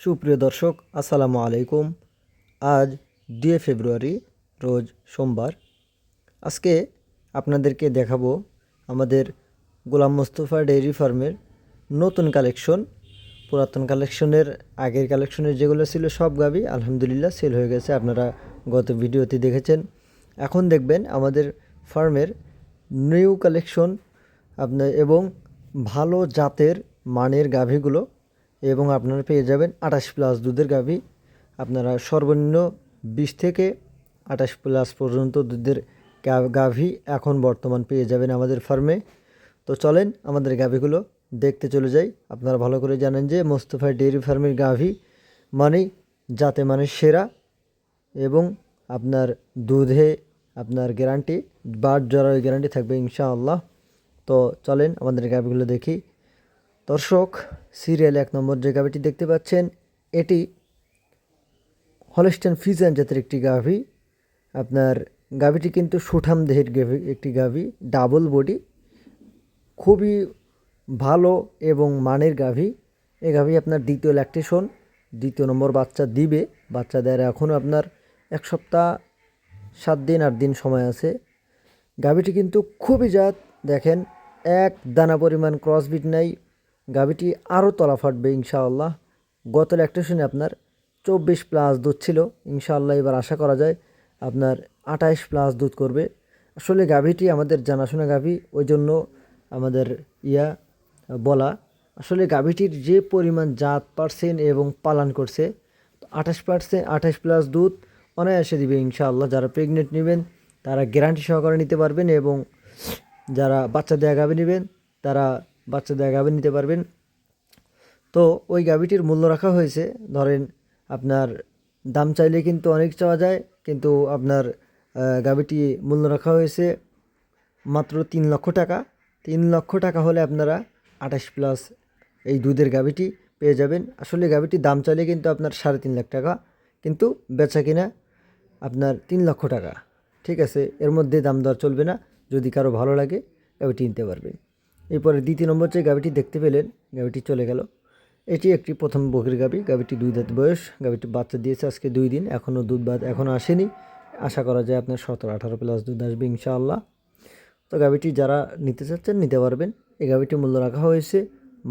সুপ্রিয় দর্শক, আসসালামু আলাইকুম। আজ দুয়ে ফেব্রুয়ারি, রোজ সোমবার। আজকে আপনাদেরকে দেখাবো আমাদের গোলাম মোস্তফা ডেইরি ফার্মের নতুন কালেকশন। পুরাতন কালেকশনের, আগের কালেকশনের যেগুলো ছিল সব গাবি আলহামদুলিল্লাহ সেল হয়ে গেছে। আপনারা গত ভিডিওতে দেখেছেন। এখন দেখবেন আমাদের ফার্মের নিউ কালেকশন আপনার এবং ভালো জাতের মানের গাভীগুলো এবং আপনারা পেয়ে যাবেন আঠাশ প্লাস দুধের গাভী। আপনারা সর্বনিম্ন বিশ থেকে আঠাশ প্লাস পর্যন্ত দুধের গাভী এখন বর্তমান পেয়ে যাবেন আমাদের ফার্মে। তো চলেন আমাদের গাভীগুলো দেখতে চলে যাই। আপনারা ভালো করে জানেন যে মোস্তফা ডেয়ারি ফার্মের গাভী মানেই যাতে মানে সেরা এবং আপনার দুধে আপনার গ্যারান্টি বাট জরার গ্যারান্টি থাকবে ইনশাআল্লাহ। তো চলেন আমাদের গাভিগুলো দেখি। দর্শক, সিরিয়াল এক নম্বর যে গাভিটি দেখতে পাচ্ছেন, এটি হলস্টেন ফিজান জাতের একটি গাভি। আপনার গাভিটি কিন্তু সুঠাম দেহের গাভি, একটি গাভি, ডাবল বডি, খুবই ভালো এবং মানের গাভী। এই গাভী আপনার দ্বিতীয় ল্যাকটেশন দ্বিতীয় নম্বর বাচ্চা দিবে, বাচ্চা দেওয়ার এখনও আপনার এক সপ্তাহ, সাত দিন, আট দিন সময় আছে। গাভীটি কিন্তু খুবই জাত, দেখেন, এক দানা পরিমাণ ক্রসবিট নাই গাভীটি আরও তলা ফাটবে, ইনশাআল্লাহ। গত ল্যাকটেশনে আপনার চব্বিশ প্লাস দুধ ছিল, ইনশাআল্লাহ এবার আশা করা যায় আপনার আঠাইশ প্লাস দুধ করবে। আসলে গাভীটি আমাদের জানাশোনা গাভী, ওই জন্য আমাদের ইয়া বলা, আসলে গাভীটির যে পরিমাণ জাত পার্সেন্ট এবং পালন করছে আঠাশ পার্সেন্ট আঠাশ প্লাস দুধ অনায়াসে দিবে, ইনশাআল্লাহ। যারা প্রেগনেন্ট নেবেন, তারা গ্যারান্টি সহকারে নিতে পারবেন এবং যারা বাচ্চা দেয়া গাভী নেবেন, তারা বাচ্চা দেয়া গাভী নিতে পারবেন। তো ওই গাভীটির মূল্য রাখা হয়েছে। ধরেন আপনার দাম চাইলে কিন্তু অনেক চাওয়া যায়, কিন্তু আপনার গাভীটি মূল্য রাখা হয়েছে মাত্র তিন লক্ষ টাকা। তিন লক্ষ টাকা হলে আপনারা আঠাশ প্লাস এই দুধের গাভীটি পেয়ে যাবেন। আসলে গাভীটির দাম চাইলে কিন্তু আপনার সাড়ে তিন লাখ টাকা, কিন্তু বেচা কিনা আপনার তিন লক্ষ টাকা। ঠিক আছে, এর মধ্যে দাম দর চলবে না। যদি কারও ভালো লাগে, গাভীটি নিতে পারবেন। এরপরে দ্বিতীয় নম্বর যে গাভীটি দেখতে পেলেন গাভীটি চলে গেল। এটি একটি প্রথম বকরির গাভী গাভীটি দুই দাঁত বয়স। গাভীটি বাচ্চা দিয়েছে আজকে দুই দিন। এখনও দুধ বাদ এখনও আসেনি। আশা করা যায় আপনার সতেরো, আঠারো প্লাস দুধ আসবে ইনশাআল্লাহ। তো গাভীটি যারা নিতে চাচ্ছেন, নিতে পারবেন। এই গাভীটির মূল্য রাখা হয়েছে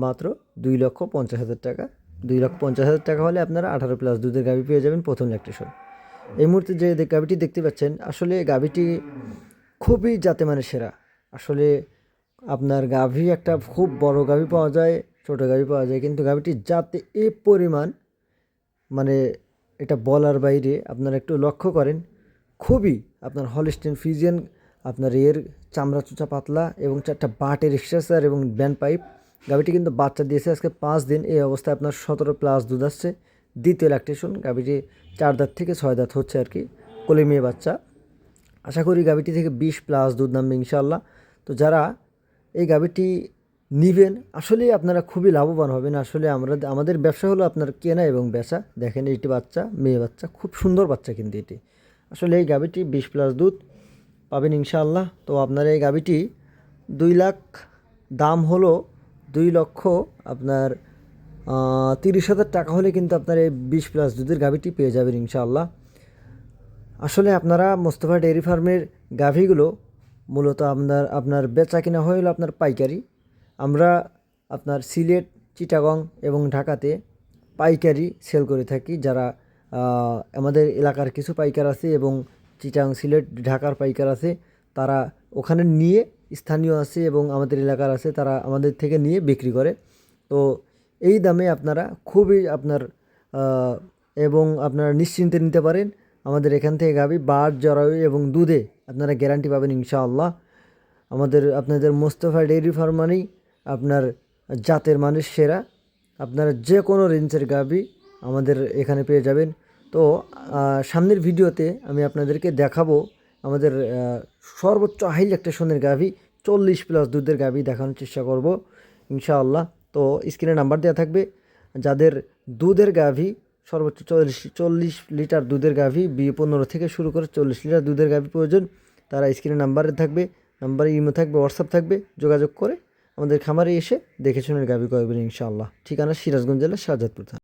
মাত্র দুই লক্ষ পঞ্চাশ হাজার টাকা। দুই লক্ষ পঞ্চাশ হাজার টাকা হলে আপনারা আঠারো প্লাস দুধের গাভী পেয়ে যাবেন প্রথম ল্যাকটেশন এই মুহূর্তে যে গাভীটি দেখতে পাচ্ছেন, আসলে গাভীটি খুবই জাতে মানে সেরা। আসলে আপনার গাভী একটা খুব বড় গাভী পাওয়া যায়, ছোট গাভী পাওয়া যায়, কিন্তু গাভীটি যাতে এ পরিমাণ মানে এটা বলার বাইরে আপনারা একটু লক্ষ্য করেন, খুবই আপনার হলিস্টেন ফিজিয়ান, আপনার এর চামড়া চুচা পাতলা এবং চারটা বাটের এক্সট্রাসার এবং ব্যান্ড পাইপ। গাভীটি কিন্তু বাচ্চা দিয়েছে আজকে পাঁচ দিন, এই অবস্থায় আপনার সতেরো প্লাস দুধ আসছে। দ্বিতীয় ল্যাকটেশন গাভীটি চার দাঁত থেকে ছয় দাঁত হচ্ছে আর কি, কোলে মেয়ে বাচ্চা। আশা করি গাভীটি থেকে বিশ প্লাস দুধ নামবে ইনশাল্লাহ তো যারা এই গাভীটি নিবেন, আসলেই আপনারা খুবই লাভবান হবেন। আসলে আমরা, আমাদের ব্যবসা হলো আপনার কেনা এবং বেচা। দেখেন এইটি বাচ্চা, মেয়ে বাচ্চা, খুব সুন্দর বাচ্চা কিন্তু এটি। আসলে এই গাভীটি বিশ প্লাস দুধ পাবেন ইনশাআল্লাহ। তো আপনারা এই গাভীটি দুই লাখ, দাম হলো দুই লক্ষ, আপনার তিরিশ হাজার টাকা হলে কিন্তু আপনার এই বিশ প্লাস দুধের গাভীটি পেয়ে যাবেন ইনশাআল্লাহ। আসলে আপনারা মোস্তফা ডেয়ারি ফার্মের গাভীগুলো মূলত আপনার আপনার বেচা কিনা হয়ে হলো আপনার পাইকারি। আমরা আপনার সিলেট, চিটাগং এবং ঢাকাতে পাইকারি সেল করে থাকি। যারা আমাদের এলাকার কিছু পাইকার আছে এবং চিটাগং, সিলেট, ঢাকার পাইকার আছে, তারা ওখানে নিয়ে স্থানীয় আছে এবং আমাদের এলাকার আছে, তারা আমাদের থেকে নিয়ে বিক্রি করে। তো এই দামে আপনারা খুবই আপনার এবং আপনারা নিশ্চিন্তে নিতে পারেন। আমাদের এখান থেকে গাবি বাট জরায়ু এবং দুধে আপনারা গ্যারান্টি পাবেন ইনশাআল্লাহ। আমাদের, আপনাদের মোস্তফা ডেয়ারি ফার্ম মানেই আপনার জাতের মানুষ সেরা। আপনারা যে কোনো রেঞ্জের গাবি আমাদের এখানে পেয়ে যাবেন। তো সামনের ভিডিওতে আমি আপনাদেরকে দেখাবো আমাদের সর্বোচ্চ হাই ল্যাকটেশনের গাভি চল্লিশ প্লাস দুধের গাভি দেখানোর চেষ্টা করব ইনশাআল্লাহ। তো স্ক্রিনে নাম্বার দেওয়া থাকবে। যাদের দুধের গাভি সর্বোচ্চ চল্লিশ চল্লিশ লিটার দুধের গাভি বি পনেরো থেকে শুরু করে চল্লিশ লিটার দুধের গাভি প্রয়োজন। তারা স্ক্রিনে নাম্বারে থাকবে, নাম্বারে ইমো থাকবে, হোয়াটসঅ্যাপ থাকবে, যোগাযোগ করে আমাদের খামারে এসে দেখে শুনে গাভি করবেন ইনশাআল্লাহ। ঠিকানা সিরাজগঞ্জ জেলা শাহজাদপুর